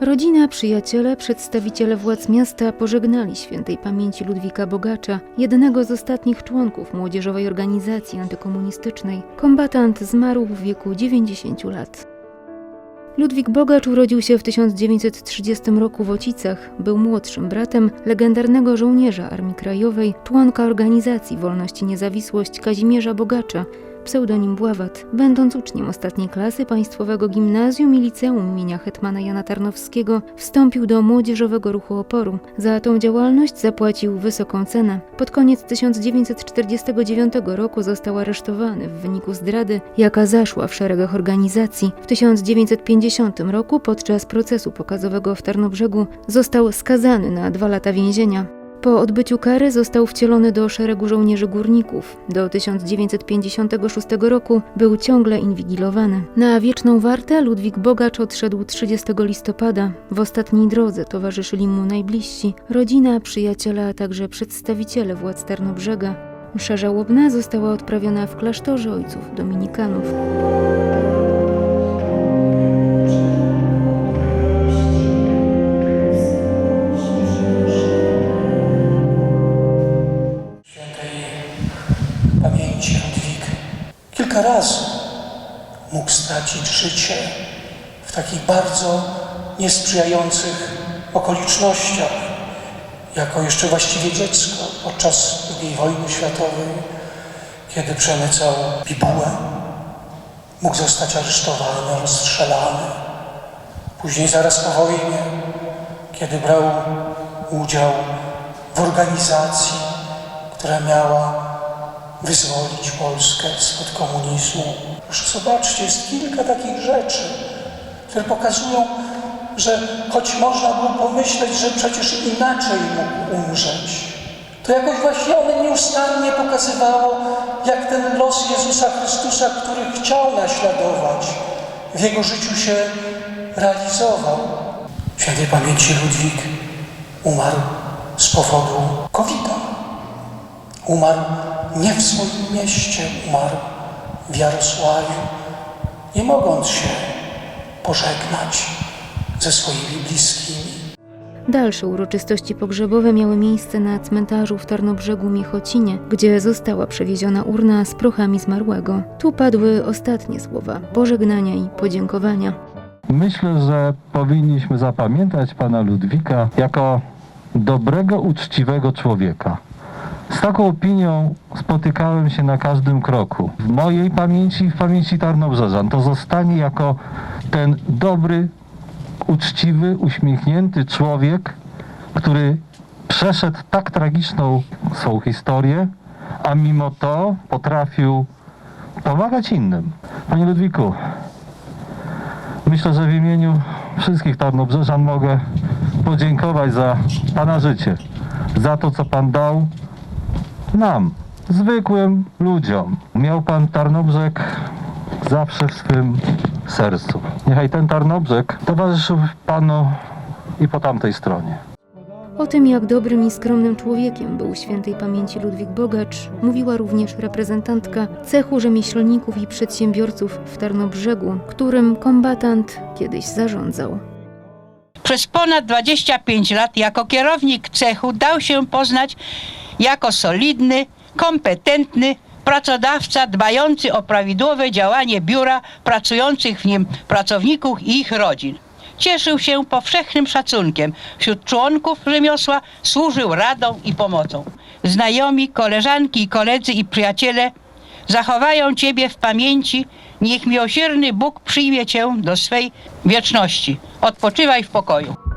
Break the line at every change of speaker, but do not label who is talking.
Rodzina, przyjaciele, przedstawiciele władz miasta pożegnali świętej pamięci Ludwika Bogacza, jednego z ostatnich członków młodzieżowej organizacji antykomunistycznej. Kombatant zmarł w wieku 90 lat. Ludwik Bogacz urodził się w 1930 roku w Ocicach. Był młodszym bratem legendarnego żołnierza Armii Krajowej, członka organizacji Wolność i Niezawisłość Kazimierza Bogacza, pseudonim Bławat. Będąc uczniem ostatniej klasy Państwowego Gimnazjum i Liceum imienia Hetmana Jana Tarnowskiego, wstąpił do młodzieżowego ruchu oporu. Za tą działalność zapłacił wysoką cenę. Pod koniec 1949 roku został aresztowany w wyniku zdrady, jaka zaszła w szeregach organizacji. W 1950 roku podczas procesu pokazowego w Tarnobrzegu został skazany na dwa lata więzienia. Po odbyciu kary został wcielony do szeregu żołnierzy górników. Do 1956 roku był ciągle inwigilowany. Na wieczną wartę Ludwik Bogacz odszedł 30 listopada. W ostatniej drodze towarzyszyli mu najbliżsi, rodzina, przyjaciele, a także przedstawiciele władz Tarnobrzega. Msza żałobna została odprawiona w klasztorze ojców dominikanów.
Kilka razy mógł stracić życie w takich bardzo niesprzyjających okolicznościach, jako jeszcze właściwie dziecko podczas II wojny światowej, kiedy przemycał bibułę, mógł zostać aresztowany, rozstrzelany. Później zaraz po wojnie, kiedy brał udział w organizacji, która miała wyzwolić Polskę spod komunizmu. Proszę zobaczcie, jest kilka takich rzeczy, które pokazują, że choć można było pomyśleć, że przecież inaczej mógł umrzeć, to jakoś właśnie one nieustannie pokazywało, jak ten los Jezusa Chrystusa, który chciał naśladować, w jego życiu się realizował. Świętej pamięci Ludwik umarł z powodu COVID-a. Umarł nie w swoim mieście, umarł w Jarosławiu, nie mogąc się pożegnać ze swoimi bliskimi.
Dalsze uroczystości pogrzebowe miały miejsce na cmentarzu w Tarnobrzegu Miechocinie, gdzie została przewieziona urna z prochami zmarłego. Tu padły ostatnie słowa pożegnania i podziękowania.
Myślę, że powinniśmy zapamiętać pana Ludwika jako dobrego, uczciwego człowieka. Z taką opinią spotykałem się na każdym kroku. W mojej pamięci i w pamięci Tarnobrzeżan to zostanie jako ten dobry, uczciwy, uśmiechnięty człowiek, który przeszedł tak tragiczną swą historię, a mimo to potrafił pomagać innym. Panie Ludwiku, Myślę, że w imieniu wszystkich Tarnobrzeżan mogę podziękować za Pana życie, za to, co Pan dał nam, zwykłym ludziom. Miał Pan Tarnobrzeg zawsze w swym sercu. Niechaj ten Tarnobrzeg towarzyszył Panu i po tamtej stronie.
O tym, jak dobrym i skromnym człowiekiem był świętej pamięci Ludwik Bogacz, mówiła również reprezentantka cechu rzemieślników i przedsiębiorców w Tarnobrzegu, którym kombatant kiedyś zarządzał.
Przez ponad 25 lat jako kierownik cechu dał się poznać jako solidny, kompetentny pracodawca dbający o prawidłowe działanie biura pracujących w nim pracowników i ich rodzin. Cieszył się powszechnym szacunkiem wśród członków rzemiosła, służył radą i pomocą. Znajomi, koleżanki koledzy i przyjaciele zachowają Ciebie w pamięci. Niech miłosierny Bóg przyjmie Cię do swej wieczności. Odpoczywaj w pokoju.